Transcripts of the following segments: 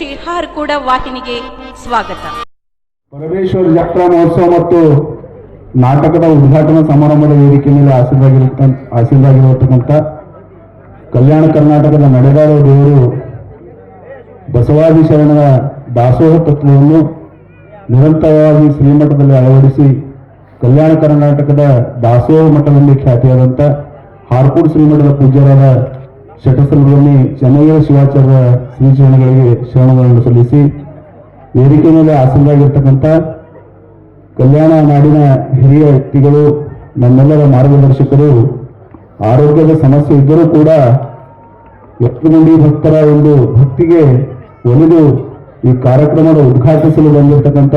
ಶ್ರೀ ಹಾರ್ಕೂಡ ವಾಹಿನಿಗೆ ಸ್ವಾಗತ. ಪರಮೇಶ್ವರ ಜಾತ್ರಾ ಮಹೋತ್ಸವ ಮತ್ತು ನಾಟಕದ ಉದ್ಘಾಟನಾ ಸಮಾರಂಭದ ವೇದಿಕೆ ಮೇಲೆ ಆಸೀನರಾಗಿರತಕ್ಕಂಥ ಕಲ್ಯಾಣ ಕರ್ನಾಟಕದ ನಡೆದಾಡುವ ದೇವರು ಬಸವಾದಿ ಶರಣರ ದಾಸೋಹ ತತ್ವವನ್ನು ನಿರಂತರವಾಗಿ ಶ್ರೀಮಠದಲ್ಲಿ ಅಳವಡಿಸಿ ಕಲ್ಯಾಣ ಕರ್ನಾಟಕದ ದಾಸೋಹ ಮಠದಲ್ಲಿ ಖ್ಯಾತಿಯಾದಂಥ ಹಾರ್ಕೂಡ್ ಶ್ರೀಮಠದ ಪೂಜ್ಯರಾದ ಶಟಸಲಭೂಮಿ ಚೆನ್ನಯ್ಯ ಶಿವಾಚಾರ್ಯ ಶ್ರೀಚರಣಗಳಿಗೆ ಶರಣಗಳನ್ನು ಸಲ್ಲಿಸಿ, ವೇದಿಕೆ ಮೇಲೆ ಆಸನರಾಗಿರ್ತಕ್ಕಂಥ ಕಲ್ಯಾಣ ನಾಡಿನ ಹಿರಿಯ ವ್ಯಕ್ತಿಗಳು, ನಮ್ಮೆಲ್ಲರ ಮಾರ್ಗದರ್ಶಕರು, ಆರೋಗ್ಯದ ಸಮಸ್ಯೆ ಇದ್ದರೂ ಕೂಡ ಎತ್ತುಗುಂಡಿ ಭಕ್ತರ ಒಂದು ಭಕ್ತಿಗೆ ಒಲಿದು ಈ ಕಾರ್ಯಕ್ರಮದ ಉದ್ಘಾಟಿಸಲು ಬಂದಿರತಕ್ಕಂಥ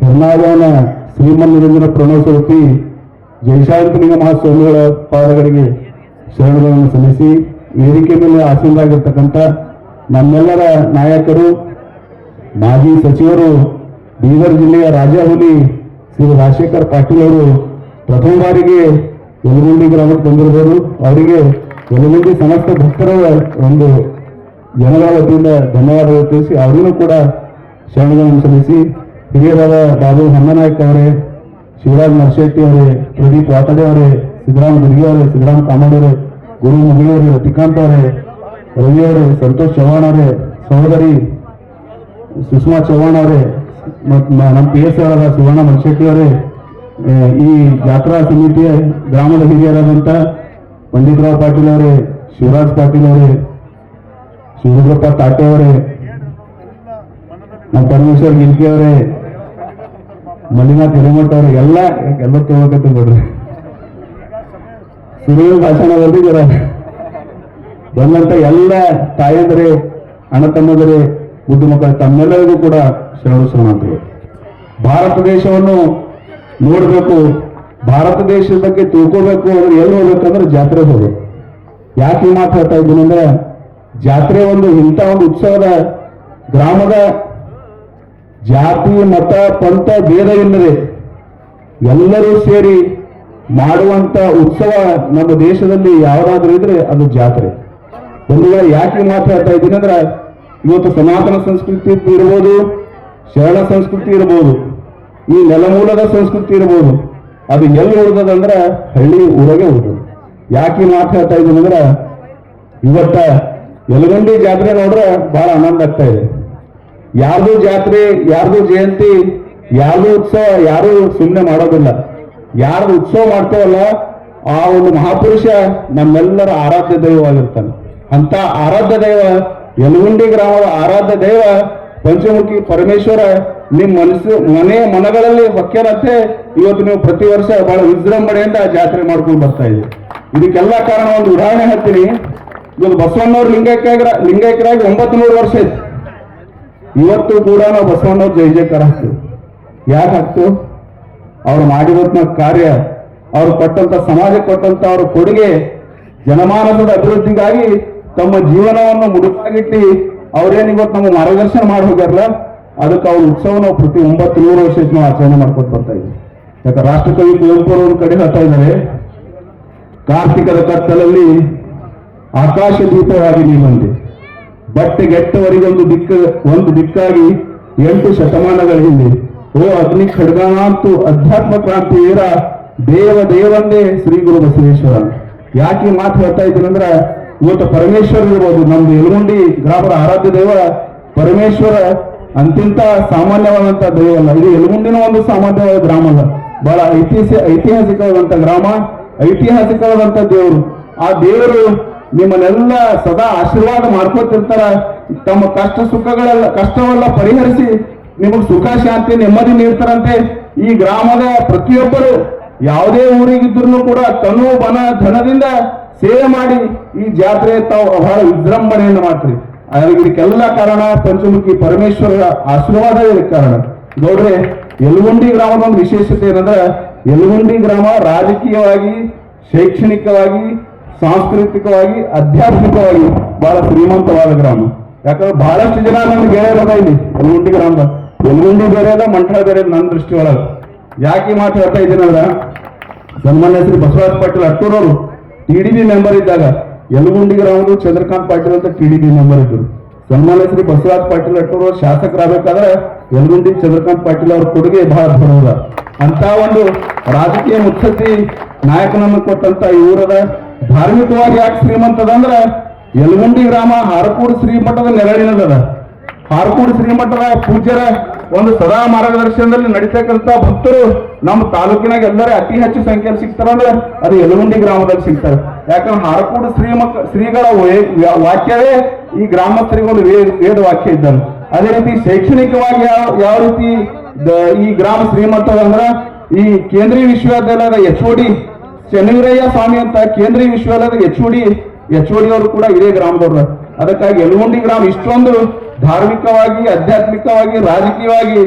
ಹೆರ್ನಾದವನ ಶ್ರೀಮನ್ನಿರಂಜನ ಪ್ರಣವ ಸ್ವರೂಪಿ ಜಯಶಾಂತಲಿಂಗ ಮಹಾಸ್ವಾಮಿಗಳ ಪಾದಗಳಿಗೆ ಶರಣಗಳನ್ನು ಸಲ್ಲಿಸಿ ವೇದಿಕೆ ಮೇಲೆ ಆಸೀನರಾಗಿರ್ತಕ್ಕಂಥ ನಮ್ಮೆಲ್ಲರ ನಾಯಕರು, ಮಾಜಿ ಸಚಿವರು, ಬೀದರ್ ಜಿಲ್ಲೆಯ ರಾಜಹುಲಿ ಶ್ರೀ ರಾಜಶೇಖರ್ ಪಾಟೀಲ್ ಅವರು ಪ್ರಥಮ ಬಾರಿಗೆ ಯಲಗುಂಡಿ ಗ್ರಾಮಕ್ಕೆ ಬಂದಿರಬಹುದು ಅವರಿಗೆ ಯಲಗುಂಡಿ ಸಮಸ್ತ ಭಕ್ತರ ಒಂದು ಜನರ ವತಿಯಿಂದ ಧನ್ಯವಾದಗಳು ತಿಳಿಸಿ, ಅವರಿಗೂ ಕೂಡ ಶರಣಗಳನ್ನು ಸಲ್ಲಿಸಿ ಹಿರಿಯರಾದ ಬಾಬು ಹನ್ನನಾಯ್ಕ ಅವರೇ, ಶಿವರಾಜ್ ನರಶೆಟ್ಟಿ ಅವರೇ, ಪ್ರದೀಪ್ ವಾತಡೆ ಅವರೇ ಸಿದ್ದರಾಮ ದುರ್ಗಿ ಅವರೇ, ಸಿದ್ದರಾಮ ಕಾಮಡ್ ಅವರೇ ಗುರು ಮಹಿಳೆಯರು ರತಿಕಾಂತ್ ಅವರೇ ರವಿ ಅವರೇ ಸಂತೋಷ್ ಚವ್ಹಾಣ್ ಅವರೇ, ಸಹೋದರಿ ಸುಷ್ಮಾ ಚವ್ಹಾಣ್ ಅವರೇ ಮತ್ತು ನಮ್ಮ ಪಿ ಎಸ್ ಅವರಾದ ಸುವರ್ಣ ಮಲ್ಶೆಟ್ಟಿ ಅವರೇ ಈ ಜಾತ್ರಾ ಸಮಿತಿಯ ಗ್ರಾಮದ ಹಿರಿಯರಾದಂಥ ಪಂಡಿತರಾವ್ ಪಾಟೀಲ್ ಅವರೇ, ಶಿವರಾಜ್ ಪಾಟೀಲ್ ಅವರೇ, ಶಿವರುದ್ರಪ್ಪ ತಾಟೆ ಅವರೇ ನಮ್ಮ ಪರಮೇಶ್ವರ್ ಗಿಲ್ಕಿ ಅವರೇ, ಮಲ್ಲಿನಾಥ್ ಹಿರೇಮಠ ಅವರೇ, ಎಲ್ಲ ಎಲ್ಲ ತಗೋಕತ್ತೀನಿ ನೋಡ್ರಿ. ಸುರೇಶ ಭಾಷಣ ಬರ್ದಿದ್ದೀರ ಬಂದಂತ ಎಲ್ಲ ತಾಯಂದರೆ, ಅಣ್ಣ ತಮ್ಮದರೆ ಬುದ್ಧ ಮಕ್ಕಳ, ತಮ್ಮೆಲ್ಲರಿಗೂ ಕೂಡ ಶರಣ ಶರಣಾರ್ಥಿಗಳು. ಭಾರತ ದೇಶವನ್ನು ನೋಡಬೇಕು, ಭಾರತ ದೇಶದ ಬಗ್ಗೆ ತಿಳ್ಕೋಬೇಕು ಅಂದ್ರೆ ಎಲ್ಲಿ ಹೋಗ್ಬೇಕಂದ್ರೆ ಜಾತ್ರೆ ಹೋಗ್ಬೇಕು. ಯಾಕೆ ಮಾತಾಡ್ತಾ ಇದ್ದೀನಿ ಅಂದ್ರೆ, ಜಾತ್ರೆ ಒಂದು ಇಂಥ ಒಂದು ಉತ್ಸವದ ಗ್ರಾಮದ ಜಾತಿ, ಮತ, ಪಂಥ, ಭೇದ ಇಲ್ಲದೆ ಎಲ್ಲರೂ ಸೇರಿ ಮಾಡುವಂತ ಉತ್ಸವ ನಮ್ಮ ದೇಶದಲ್ಲಿ ಯಾವುದಾದ್ರೂ ಇದ್ರೆ ಅದು ಜಾತ್ರೆ. ಬಂಧುಗಳ ಯಾಕೆ ಮಾತಾಡ್ತಾ ಇದ್ದೀನಿ ಅಂದ್ರೆ, ಇವತ್ತು ಸನಾತನ ಸಂಸ್ಕೃತಿ ಇರ್ಬೋದು, ಶರಣ ಸಂಸ್ಕೃತಿ ಇರ್ಬೋದು, ಈ ನೆಲಮೂಲದ ಸಂಸ್ಕೃತಿ ಇರ್ಬೋದು, ಅದು ಎಲ್ಲಿ ಉಳಿದದಂದ್ರೆ ಹಳ್ಳಿ ಊರಾಗೆ ಉಳಿದು ಯಾಕೆ ಮಾತಾಡ್ತಾ ಇದ್ದೀನಿ ಅಂದ್ರೆ, ಇವತ್ತ ಜಾತ್ರೆ ನೋಡ್ರೆ ಬಹಳ ಆನಂದ ಆಗ್ತಾ ಇದೆ. ಯಾರ್ದು ಜಾತ್ರೆ, ಯಾರ್ದು ಜಯಂತಿ, ಯಾರ್ದು ಉತ್ಸವ, ಯಾರು ಸುಮ್ಮನೆ ಮಾಡೋದಿಲ್ಲ. ಯಾರ್ದು ಉತ್ಸವ ಮಾಡ್ತೇವಲ್ಲ, ಆ ಒಂದು ಮಹಾಪುರುಷ ನಮ್ಮೆಲ್ಲರ ಆರಾಧ್ಯ ದೈವವಾಗಿರ್ತಾನೆ ಅಂತ ಆರಾಧ್ಯ ದೈವ, ಯಲಗುಂಡಿ ಗ್ರಾಮದ ಆರಾಧ್ಯ ದೈವ, ಪಂಚಮುಖಿ ಪರಮೇಶ್ವರ ನಿಮ್ಮ ಮನಸ್ಸು, ಮನೆ ಮನಗಳಲ್ಲಿ ಹೊಕ್ಕೆರಂತೆ ಇವತ್ತು ನೀವು ಪ್ರತಿ ವರ್ಷ ಬಹಳ ವಿಜೃಂಭಣೆಯಿಂದ ಜಾತ್ರೆ ಮಾಡ್ಕೊಂಡು ಬರ್ತಾ ಇದ್ದೀವಿ ಇದಕ್ಕೆಲ್ಲ ಕಾರಣ ಒಂದು ಉದಾಹರಣೆ ಹೇಳ್ತೀನಿ. ಇವತ್ತು ಬಸವಣ್ಣವ್ರ ಲಿಂಗೈಕ್ಯ ಲಿಂಗೈಕ್ಯರಾಗಿ ಒಂಬತ್ತು ನೂರು ವರ್ಷ ಇತ್ತು ಇವತ್ತು ಕೂಡ ನಾವು ಬಸವಣ್ಣವ್ರ ಜೈ ಜಯಕಾರ ಹಾಕ್ತೀವಿ. ಯಾಕೆ ಹಾಕ್ತೀವಿ? ಅವ್ರು ಮಾಡಿರುವಂತಹ ಕಾರ್ಯ, ಅವ್ರು ಕೊಟ್ಟಂತ ಸಮಾಜ ಕೊಟ್ಟಂತ ಅವರ ಕೊಡುಗೆ ಜನಮಾನಸದ ಅಭಿವೃದ್ಧಿಗಾಗಿ ತಮ್ಮ ಜೀವನವನ್ನು ಮುಡುಪಾಗಿಟ್ಟು ಅವ್ರೇನು ಇವತ್ತು ನಮ್ಗೆ ಮಾರ್ಗದರ್ಶನ ಮಾಡಿ ಹೋಗ್ಯಾರಲ್ಲ, ಅದಕ್ಕೆ ಅವ್ರ ಉತ್ಸವ ನಾವು ಪ್ರತಿ ಒಂಬತ್ತು ನೂರು ವರ್ಷ ಆಚರಣೆ ಮಾಡ್ಕೊಂಡು ಬರ್ತಾ ಇದ್ದೀವಿ ಯಾಕೆ ರಾಷ್ಟ್ರಕವಿ ಕುವೆಂಪು ಅವರು ಕಡೆ ಹೇಳ್ತಾ ಇದ್ದಾರೆ, ಕಾರ್ತಿಕದ ಕತ್ತಲಲ್ಲಿ ಆಕಾಶ ದೀಪವಾಗಿ ನೀ ಬಂದೆ ಬಟ್ಟೆಗೆಟ್ಟವರಿಗೊಂದು ದಿಕ್ಕ, ಒಂದು ದಿಕ್ಕಾಗಿ ಎಂಟು ಶತಮಾನಗಳ ಹಿಂದೆ ಓ ಅಗ್ನಿ ಖಡ್ಗಾಂತು ಅಧ್ಯಾತ್ಮ ಕ್ರಾಂತಿ ವೀರ, ದೇವ ದೇವಂದೇ ಶ್ರೀ ಗುರು ಬಸವೇಶ್ವರ. ಯಾಕೆ ಮಾತು ಹೇಳ್ತಾ ಇದ್ದೀನಿ ಅಂದ್ರೆ, ಇವತ್ತು ಪರಮೇಶ್ವರ ಇರ್ಬೋದು, ನಮ್ದು ಯಲಗುಂಡಿ ಗ್ರಾಮದ ಆರಾಧ್ಯ ದೇವ ಪರಮೇಶ್ವರ ಅಂತಿಂತ ಸಾಮಾನ್ಯವಾದಂತ ದೈವ ಅಲ್ಲ. ಇದು ಯಲಗುಂಡಿನ ಒಂದು ಸಾಮಾನ್ಯವಾದ ಗ್ರಾಮ ಅಲ್ಲ. ಬಹಳ ಐತಿಹಾಸಿಕ ಐತಿಹಾಸಿಕವಾದಂತ ಗ್ರಾಮ, ಐತಿಹಾಸಿಕವಾದಂತ ದೇವರು. ಆ ದೇವರು ನಿಮ್ಮನ್ನೆಲ್ಲ ಸದಾ ಆಶೀರ್ವಾದ ಮಾಡ್ಕೊತಿರ್ತಾರ. ತಮ್ಮ ಕಷ್ಟ ಸುಖಗಳೆಲ್ಲ, ಕಷ್ಟವೆಲ್ಲ ಪರಿಹರಿಸಿ ನಿಮಗೆ ಸುಖ, ಶಾಂತಿ, ನೆಮ್ಮದಿ ನೀಡ್ತಾರಂತೆ. ಈ ಗ್ರಾಮದ ಪ್ರತಿಯೊಬ್ಬರು ಯಾವುದೇ ಊರಿಗಿದ್ರು ಕೂಡ ತನು, ಬನ, ಧನದಿಂದ ಸೇವೆ ಮಾಡಿ ಈ ಜಾತ್ರೆ ತಾವು ಬಹಳ ವಿಜೃಂಭಣೆಯನ್ನು ಮಾಡ್ತೀರಿ. ಇದಕ್ಕೆಲ್ಲ ಕಾರಣ ಪಂಚಮುಖಿ ಪರಮೇಶ್ವರರ ಆಶೀರ್ವಾದ ಕಾರಣ. ನೋಡ್ರಿ, ಯಲಗುಂಡಿ ಗ್ರಾಮದ ಒಂದು ವಿಶೇಷತೆ ಏನಂದ್ರೆ, ಯಲಗುಂಡಿ ಗ್ರಾಮ ರಾಜಕೀಯವಾಗಿ, ಶೈಕ್ಷಣಿಕವಾಗಿ, ಸಾಂಸ್ಕೃತಿಕವಾಗಿ, ಆಧ್ಯಾತ್ಮಿಕವಾಗಿ ಬಹಳ ಶ್ರೀಮಂತವಾದ ಗ್ರಾಮ. ಯಾಕಂದ್ರೆ ಬಹಳಷ್ಟು ಜನ ನಮ್ಗೆ ಗೆಳೆಯರದ ಇಲ್ಲಿ, ಯಲಗುಂಡಿ ಗ್ರಾಮದ. ಯಲಗುಂಡಿ ಬೇರೆ ಅದ ಮಂಠ ಬೇರೆ ನನ್ನ ದೃಷ್ಟಿ ಒಳಗೆ ಯಾಕೆ ಈ ಮಾತು ಹೇಳ್ತಾ ಇದ್ದೀನಲ್ಲ ಸನ್ಮಾನ್ಯ ಶ್ರೀ ಬಸವರಾಜ ಪಾಟೀಲ್ ಅಟ್ಟೂರವರು, ಟಿ ಡಿ ಬಿ ಮೆಂಬರ್ ಇದ್ದಾಗ ಯಲಗುಂಡಿ ಗ್ರಾಮದ ಚಂದ್ರಕಾಂತ್ ಪಾಟೀಲ್ ಅಂತ ಟಿ ಡಿ ಬಿ ಮೆಂಬರ್ ಇದ್ದರು ಸನ್ಮಾನ್ಯ ಶ್ರೀ ಬಸವರಾಜ ಪಾಟೀಲ್ ಅಟ್ಟವರು ಶಾಸಕರಾಗಬೇಕಾದ್ರೆ, ಯಲಗುಂಡಿ ಚಂದ್ರಕಾಂತ್ ಪಾಟೀಲ್ ಅವ್ರ ಕೊಡುಗೆ ಬಹಳ ದೊಡ್ಡದ ಅಂತ ಒಂದು ರಾಜಕೀಯ ಮುತ್ಸದ್ದಿ ನಾಯಕನನ್ನು ಕೊಟ್ಟಂತ ಇವರದ ಧಾರ್ಮಿಕವಾಗಿ ಯಾಕೆ ಶ್ರೀಮಂತದ ಅಂದ್ರೆ ಯಲಗುಂಡಿ ಗ್ರಾಮ ಹಾರಕೂರು ಶ್ರೀಮಠದ ನೆರಳಿನದ ಹಾರಕೂಡು ಶ್ರೀಮಠದ ಪೂಜ್ಯರ ಒಂದು ಸದಾ ಮಾರ್ಗದರ್ಶನದಲ್ಲಿ ನಡೀತಕ್ಕಂತ ಭಕ್ತರು ನಮ್ಮ ತಾಲೂಕಿನಾಗ ಎಲ್ಲರೂ ಅತಿ ಹೆಚ್ಚು ಸಂಖ್ಯೆಯಲ್ಲಿ ಸಿಗ್ತಾರಂದ್ರೆ ಅದು ಯಲಗುಂಡಿ ಗ್ರಾಮದಲ್ಲಿ ಸಿಗ್ತಾರೆ. ಯಾಕಂದ್ರೆ ಹಾರಕೂಡು ಶ್ರೀಮಕ್ ಶ್ರೀಗಳ ವಾಕ್ಯವೇ ಈ ಗ್ರಾಮಸ್ಥರಿಗೊಂದು ಒಂದು ವೇ- ವೇದ ವಾಕ್ಯ ಇದ್ದಾರೆ ಅದೇ ರೀತಿ ಶೈಕ್ಷಣಿಕವಾಗಿ ಯಾವ ಯಾವ ರೀತಿ ಈ ಗ್ರಾಮ ಶ್ರೀಮಂತ ಅಂದ್ರೆ ಈ ಕೇಂದ್ರೀಯ ವಿಶ್ವವಿದ್ಯಾಲಯದ ಎಚ್ ಒ ಡಿ ಚನ್ನವೀರಯ್ಯ ಸ್ವಾಮಿ ಅಂತ ಕೇಂದ್ರೀಯ ವಿಶ್ವವಿದ್ಯಾಲಯದ H O D, H O D ಅವರು ಕೂಡ ಇದೇ ಗ್ರಾಮದವ್ರ. ಅದಕ್ಕಾಗಿ ಯಲಗುಂಡಿ ಗ್ರಾಮ ಇಷ್ಟೊಂದು ಧಾರ್ಮಿಕವಾಗಿ, ಆಧ್ಯಾತ್ಮಿಕವಾಗಿ, ರಾಜಕೀಯವಾಗಿ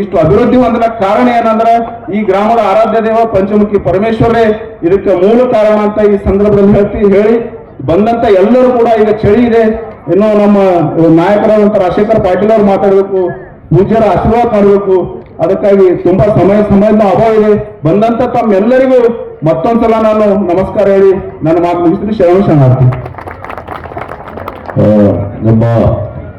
ಇಷ್ಟು ಅಭಿವೃದ್ಧಿ ಹೊಂದಲ ಕಾರಣ ಏನಂದ್ರೆ, ಈ ಗ್ರಾಮದ ಆರಾಧ್ಯ ದೇವ ಪಂಚಮುಖಿ ಪರಮೇಶ್ವರೇ ಇದಕ್ಕೆ ಮೂಲ ಕಾರಣ ಅಂತ ಈ ಸಂದರ್ಭದಲ್ಲಿ ಹೇಳ್ತಿ ಹೇಳಿ ಬಂದಂತ ಎಲ್ಲರೂ ಕೂಡ ಈಗ ಚಳಿ ಇದೆ. ಇನ್ನು ನಮ್ಮ ನಾಯಕರಾದಂತ ರಾಜಶೇಖರ್ ಪಾಟೀಲ್ ಅವರು ಮಾತಾಡಬೇಕು, ಪೂಜ್ಯರ ಆಶೀರ್ವಾದ ಮಾಡಬೇಕು. ಅದಕ್ಕಾಗಿ ತುಂಬಾ ಸಮಯ ಸಮಯದ ಅಭಾವ ಇದೆ. ಬಂದಂತ ತಮ್ಮೆಲ್ಲರಿಗೂ ಮತ್ತೊಂದ್ಸಲ ನಾನು ನಮಸ್ಕಾರ ಹೇಳಿ, ನನ್ನ ಮಾತು ಮುಗಿಸ್ತೀನಿ. ಶರಣ ಶರಣಾರ್ಥಿ. ನಮ್ಮ